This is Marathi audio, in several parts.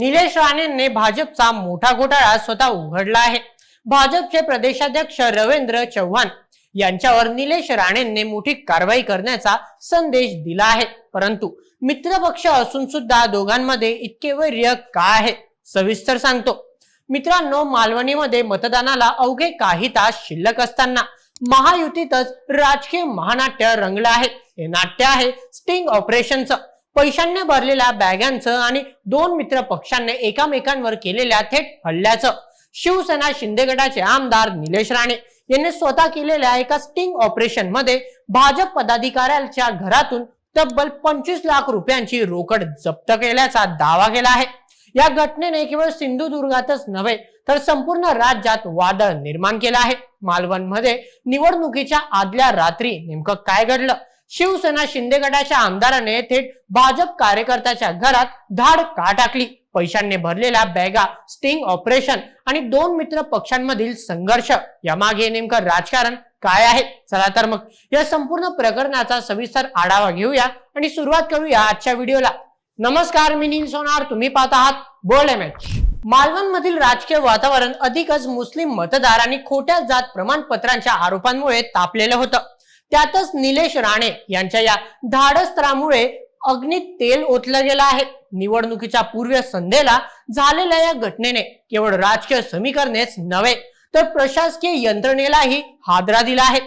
निलेश राणेंनी भाजपचा मोठा घोटाळा स्वतः उघडला आहे. भाजपचे प्रदेशाध्यक्ष रवींद्र चव्हाण यांच्यावर निलेश राणेंनी मोठी कारवाई करण्याचा संदेश दिला आहे. परंतु मित्रपक्ष असून सुद्धा दोघांमध्ये इतके वैर्य का आहे? सविस्तर सांगतो. मित्रांनो मालवणीमध्ये मतदानाला अवघे काही तास शिल्लक असताना महायुतीतच राजकीय महानाट्य रंगलं आहे. हे नाट्य आहे स्टिंग ऑपरेशनचं पैशांनी भरलेल्या बॅगांचं आणि दोन मित्र पक्षांनी एकामेकांवर केलेल्या थेट हल्ल्याचं. शिवसेना शिंदे गटाचे आमदार निलेश राणे यांनी स्वतः केलेल्या एका स्टिंग ऑपरेशनमध्ये भाजप पदाधिकाऱ्यांच्या घरातून तब्बल पंचवीस लाख रुपयांची रोकड जप्त केल्याचा दावा केला आहे. या घटनेने केवळ सिंधुदुर्गातच नव्हे तर संपूर्ण राज्यात वादळ निर्माण केलं आहे. मालवणमध्ये निवडणुकीच्या आदल्या रात्री नेमकं काय घडलं? शिवसेना शिंदे गटाच्या आमदाराने थेट भाजप कार्यकर्त्याच्या घरात धाड का टाकली? पैशांनी भरलेल्या बॅगा स्टिंग ऑपरेशन आणि दोन मित्र पक्षांमधील संघर्ष. यामागे नेमकं राजकारण काय आहे? चला तर मग या संपूर्ण प्रकरणाचा सविस्तर आढावा घेऊया आणि सुरुवात करूया आजच्या व्हिडिओला. नमस्कार मी नील सोनार. तुम्ही पाहत आहात बोल एम एच मालवणमधील राजकीय वातावरण अधिकच मुस्लिम मतदार आणि खोट्या जात प्रमाणपत्रांच्या आरोपांमुळे तापलेलं होतं. त्यातच निलेश राणे यांच्या या धाडस्त्रामुळे अग्नीत तेल ओतलं गेलं आहे. निवडणुकीच्या पूर्व संध्येला झालेल्या या घटनेने केवळ राजकीय समीकरणेच नव्हे तर प्रशासकीय यंत्रणेलाही हादरा दिला आहे.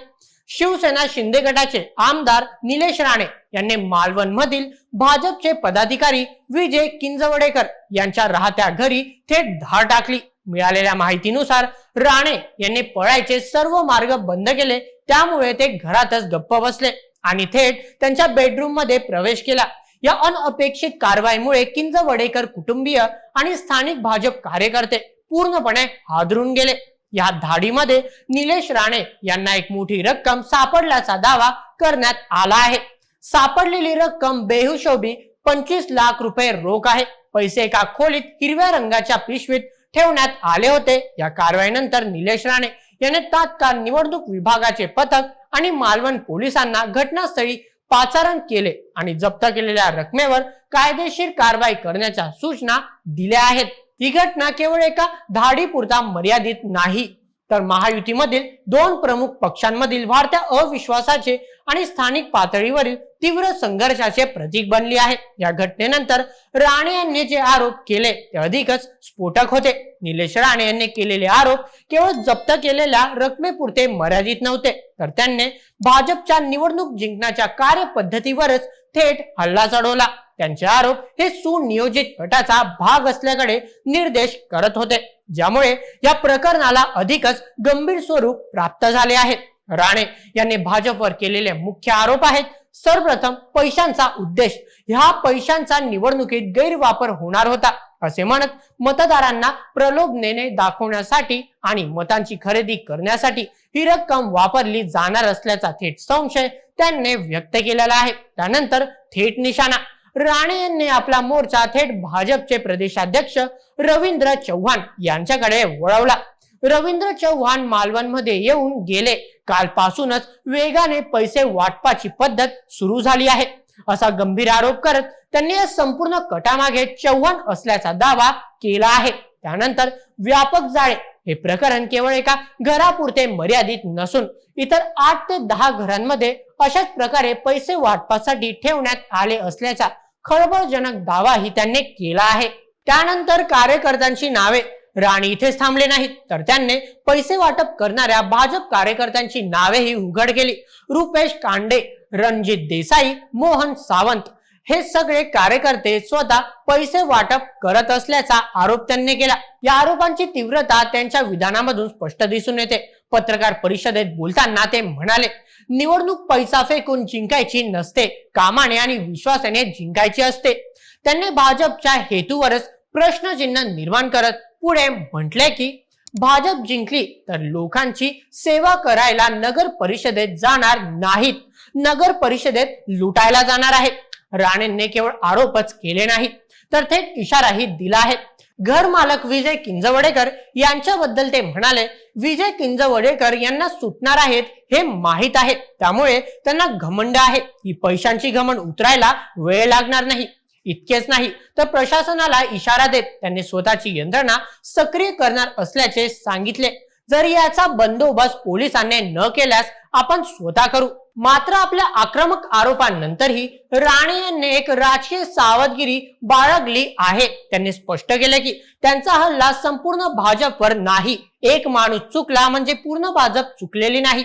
शिवसेना शिंदे गटाचे आमदार निलेश राणे यांनी मालवण मधील भाजपचे पदाधिकारी विजय किंजवडेकर यांच्या राहत्या घरी थेट धाड टाकली. मिळालेल्या माहितीनुसार राणे यांनी पळायचे सर्व मार्ग बंद केले. त्यामुळे ते घरातच गप्प बसले आणि थेट त्यांच्या बेडरूममध्ये प्रवेश केला. या अनअपेक्षित कारवाईमुळे किंज वडेकर कुटुंबीय आणि स्थानिक भाजप कार्यकर्ते पूर्णपणे हादरून गेले. या धाडीमध्ये निलेश राणे यांना एक मोठी रक्कम सापडल्याचा दावा करण्यात आला आहे. सापडलेली रक्कम बेहुशोबी पंचवीस लाख रुपये रोख आहे. पैसे एका खोलीत हिरव्या रंगाच्या पिशवीत ठेवण्यात आले होते. या कारवाईनंतर निलेश राणे याने तात्काळ निवडणूक विभागाचे पथक आणि मालवण पोलिसांना घटनास्थळी पाचारण केले आणि जप्त केलेल्या रकमेवर कायदेशीर कारवाई करण्याच्या सूचना दिल्या आहेत. ही घटना केवळ एका धाडीपुरता मर्यादित नाही तर महायुतीमधील दोन प्रमुख पक्षांमधील वाढत्या अविश्वासाचे आणि स्थानिक पातळीवरील तीव्र संघर्षाचे प्रतीक बनली आहे. या घटनेनंतर राणे यांनी जे आरोप केले ते अधिकच स्फोटक होते. निलेश राणे यांनी केलेले आरोप केवळ जप्त केलेल्या रकमेपुरते मर्यादित नव्हते. तर त्यांनी भाजपच्या निवडणूक जिंकण्याच्या कार्यपद्धतीवरच थेट हल्ला चढवला. त्यांचे आरोप हे सुनियोजित गटाचा भाग असल्याकडे निर्देश करत होते. ज्यामुळे या प्रकरणाला अधिकच गंभीर स्वरूप प्राप्त झाले आहे. राणे यांनी भाजपवर केलेले मुख्य आरोप आहेत. सर्वप्रथम पैशांचा उद्देश. ह्या पैशांचा निवडणुकीत गैरवापर होणार होता असे म्हणत मतदारांना प्रलोभनेने दाखवण्यासाठी आणि मतांची खरेदी करण्यासाठी ही रक्कम वापरली जाणार असल्याचा थेट संशय त्यांनी व्यक्त केलेला आहे. त्यानंतर थेट निशाणा. राणे यांनी आपला मोर्चा थेट भाजपचे प्रदेशाध्यक्ष रवींद्र चव्हाण यांच्याकडे वळवला. रवींद्र चव्हाण मालवणमध्ये येऊन गेले. कालपासूनच वेगाने पैसे वाटपाची पद्धत सुरू झाली आहे. असा गंभीर आरोप करत त्यांनी या संपूर्ण कटामागे चव्हाण असल्याचा दावा केला आहे. त्यानंतर व्यापक जाळे हे प्रकरण केवळ एका घरापुरते मर्यादित नसून इतर आठ ते दहा घरांमध्ये अशाच प्रकारे पैसे वाटपासाठी ठेवण्यात आले असल्याचा खळबळजनक दावाही त्यांनी केला आहे. त्यानंतर कार्यकर्त्यांची नावे राणी इथेच थांबले नाहीत. तर त्यांनी पैसे वाटप करणाऱ्या भाजप कार्यकर्त्यांची नावेही उघड केली. रुपेश कांडे रणजित देसाई मोहन सावंत हे सगळे कार्यकर्ते स्वतः पैसे वाटप करत असल्याचा आरोप त्यांनी केला. या आरोपांची तीव्रता त्यांच्या विधानामधून स्पष्ट दिसून येते. पत्रकार परिषदेत बोलताना ते म्हणाले निवडणूक पैसा फेकून जिंकायची नसते कामाने आणि विश्वासाने जिंकायची असते. त्यांनी भाजपच्या हेतूवरच प्रश्नचिन्ह निर्माण करत पुढे म्हटले की भाजप जिंकली तर लोकांची सेवा करायला नगर परिषदेत जाणार नाहीत. नगर परिषदेत लुटायला जाणार आहे राणेंनी केवळ आरोपच केले नाहीत. तर थेट इशाराही दिला आहे. घर मालक विजय किंजवडेकर यांच्याबद्दल ते म्हणाले विजय किंजवडेकर यांना सुटणार आहेत हे माहीत आहे. त्यामुळे त्यांना घमंड आहे. ही पैशांची घमंड उतरायला वेळ लागणार नाही. इतकेच नाही तर प्रशासनाला इशारा देत त्यांनी स्वतःची यंत्रणा सक्रिय करणार असल्याचे सांगितले. जर याचा बंदोबस्त पोलिसांनी न केल्यास आपण स्वतः करू. मात्र आपल्या आक्रमक आरोपांनंतरही राणे यांनी एक राजकीय सावधगिरी बाळगली आहे. त्यांनी स्पष्ट केले की त्यांचा हल्ला संपूर्ण भाजपवर नाही. एक माणूस चुकला म्हणजे पूर्ण भाजप चुकलेली नाही.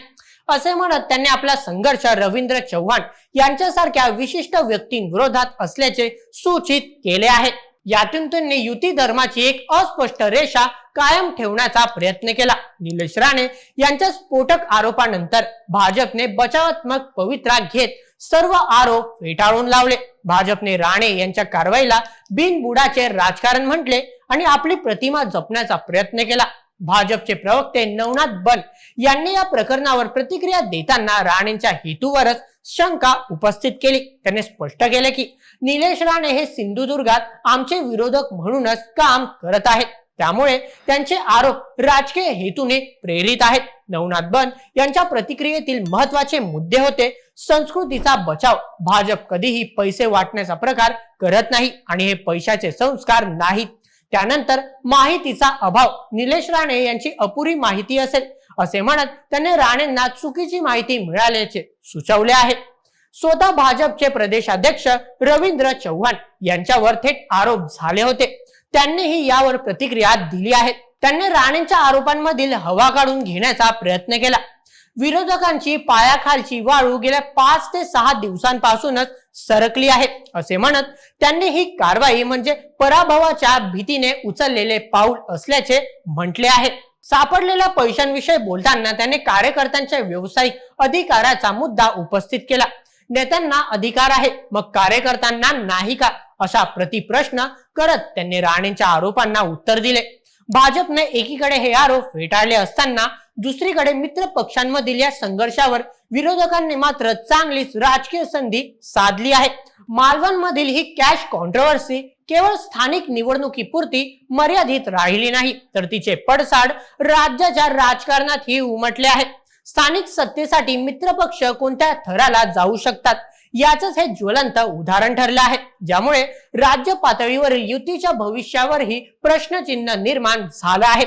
असे म्हणत त्यांनी आपला संघर्ष रवींद्र चव्हाण यांच्यासारख्या विशिष्ट व्यक्तींविरोधात असल्याचे सूचित केले आहे. यातून त्यांनी युती धर्माची एक अस्पष्ट रेषा कायम ठेवण्याचा प्रयत्न केला. निलेश राणे यांच्या स्फोटक आरोपानंतर भाजपने बचावात्मक पवित्रा घेत सर्व आरोप फेटाळून लावले. भाजपने राणे यांच्या कारवाईला बिनबुडाचे राजकारण म्हटले आणि आपली प्रतिमा जपण्याचा प्रयत्न केला. भाजपचे प्रवक्ते नवनाथ बन यांनी या प्रकरणावर प्रतिक्रिया देताना राणेंच्या हेतूवरच शंका उपस्थित केली. त्यांनी स्पष्ट केले की निलेश राणे हे सिंधुदुर्गात आमचे विरोधक म्हणूनच काम करत आहेत. त्यामुळे त्यांचे आरोप राजकीय हेतूने प्रेरित आहेत. नवनाथ बन यांच्या प्रतिक्रियेतील महत्त्वाचे मुद्दे होते संस्कृतीचा बचाव. भाजप कधीही पैसे वाटण्याचा प्रकार करत नाही आणि हे पैशाचे संस्कार नाहीत. त्यानंतर माहितीचा अभाव. निलेश राणे यांची अपुरी माहिती असेल. असे म्हणत त्यांनी राणेंना चुकीची माहिती मिळाल्याचे सुचवले आहे. स्वतः भाजपचे प्रदेशाध्यक्ष रवींद्र चव्हाण यांच्यावर थेट आरोप झाले होते. त्यांनीही यावर प्रतिक्रिया दिली आहे. त्यांनी राणेंच्या आरोपांमधील हवा काढून घेण्याचा प्रयत्न केला. विरोधकांची पायाखालची वाळू गेल्या पाच ते सहा दिवसांपासूनच सरकली आहे असे म्हणत त्यांनी ही कारवाई म्हणजे पराभवाच्या भीतीने उचललेले पाऊल असल्याचे म्हटले आहे. सापडलेल्या पैशांविषयी बोलताना त्यांनी कार्यकर्त्यांच्या व्यावसायिक अधिकाराचा मुद्दा उपस्थित केला. नेत्यांना अधिकार आहे मग कार्यकर्त्यांना नाही का? असा प्रतिप्रश्न करत त्यांनी राणेंच्या आरोपांना उत्तर दिले. भाजपने एकीकडे हे आरोप फेटाळले असताना दुसरीकडे मित्र पक्षांमधील या संघर्षावर विरोधकांनी मात्र चांगलीच राजकीय संधी साधली आहे. मालवणमधील ही कॅश कॉन्ट्रोवर्सी केवळ स्थानिक निवडणुकीपुरती मर्यादित राहिली नाही तर तिचे पडसाड राज्याच्या राजकारणातही उमटले आहेत. स्थानिक सत्तेसाठी मित्रपक्ष कोणत्या थराला जाऊ शकतात? याच हे ज्वलंत उदाहरण ठरलं आहे. ज्यामुळे राज्य पातळीवरील युतीच्या भविष्यावरही प्रश्नचिन्ह निर्माण झालं आहे.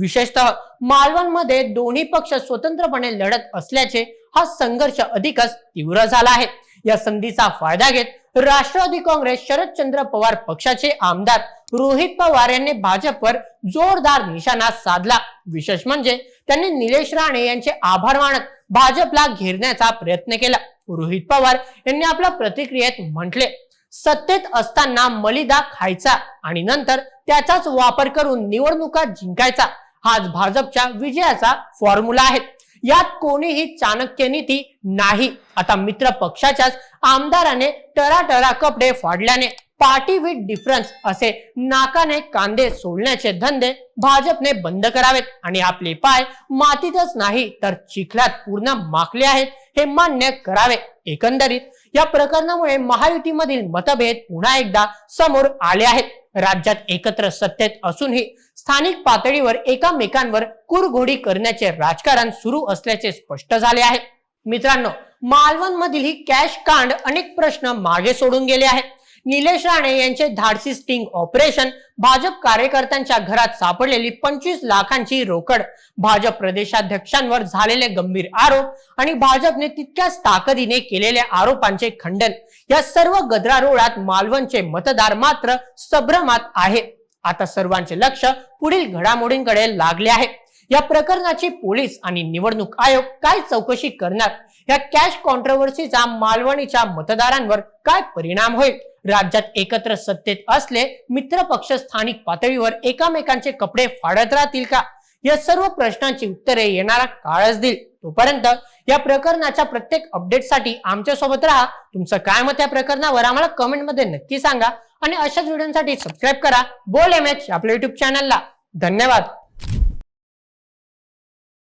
विशेषतः मालवणमध्ये दोन्ही पक्ष स्वतंत्रपणे लढत असल्याचे हा संघर्ष अधिकच तीव्र झाला आहे. या संधीचा फायदा घेत राष्ट्रवादी काँग्रेस शरदचंद्र पवार पक्षाचे आमदार रोहित पवार यांनी भाजपवर जोरदार निशाणा साधला. विशेष म्हणजे त्यांनी निलेश राणे यांचे आभार मानत भाजपला घेरण्याचा प्रयत्न केला. रोहित पवार यांनी आपल्या प्रतिक्रियेत म्हटले सत्तेत असताना मलिदा खायचा आणि नंतर त्याचाच वापर करून निवडणुका जिंकायचा. हाच भाजपच्या विजयाचा फॉर्म्युला आहे. यात कोणीही चाणक्य नीती नाही. आता मित्र पक्षाच्याच आमदाराने टराटरा कपडे फाडल्याने पार्टी विथ डिफरन्स असे नाकाने कांदे सोडण्याचे धंदे भाजपने बंद करावेत. आणि आपले पाय मातीतच नाही तर चिखलात पूर्ण माखले आहेत हे मान्य करावे एकंदरीत. या प्रकरणामुळे महायुतीमधील मतभेद पुन्हा एकदा समोर आले आहेत. राज्यात एकत्र सत्तेत असूनही स्थानिक पातळीवर एकामेकांवर कुरघोडी करण्याचे राजकारण सुरू असल्याचे स्पष्ट झाले आहे. मित्रांनो मालवण मधील ही कॅश कांड अनेक प्रश्न मागे सोडून गेले आहेत. निलेश राणे यांचे धाडसी स्टिंग ऑपरेशन भाजप कार्यकर्त्यांच्या घरात सापडलेली पंचवीस लाखांची रोकड. भाजप प्रदेशाध्यक्षांवर झालेले गंभीर आरोप आणि भाजपने तितक्याच ताकदीने केलेल्या आरोपांचे खंडन. या सर्व गदरारोळात मालवणचे मतदार मात्र संभ्रमात आहे आता सर्वांचे लक्ष पुढील घडामोडींकडे लागले आहे. या प्रकरणाची पोलीस आणि निवडणूक आयोग काय चौकशी करणार? या कॅश कॉन्ट्रोवर्सीचा मालवणीच्या मतदारांवर काय परिणाम होईल? राज्यात एकत्र सत्तेत असले मित्र पक्ष स्थानिक पातळीवर एकामेकांचे कपडे फाडत राहतील का? या सर्व प्रश्नांची उत्तरे येणारा काळच देईल. तोपर्यंत या प्रकरणाच्या प्रत्येक अपडेटसाठी आमच्यासोबत राहा. तुमचं काय मत या प्रकरणावर आम्हाला कमेंटमध्ये नक्की सांगा आणि अशाच व्हिडिओसाठी सबस्क्राईब करा. बोल एम एच आपल्या युट्यूब चॅनलला धन्यवाद.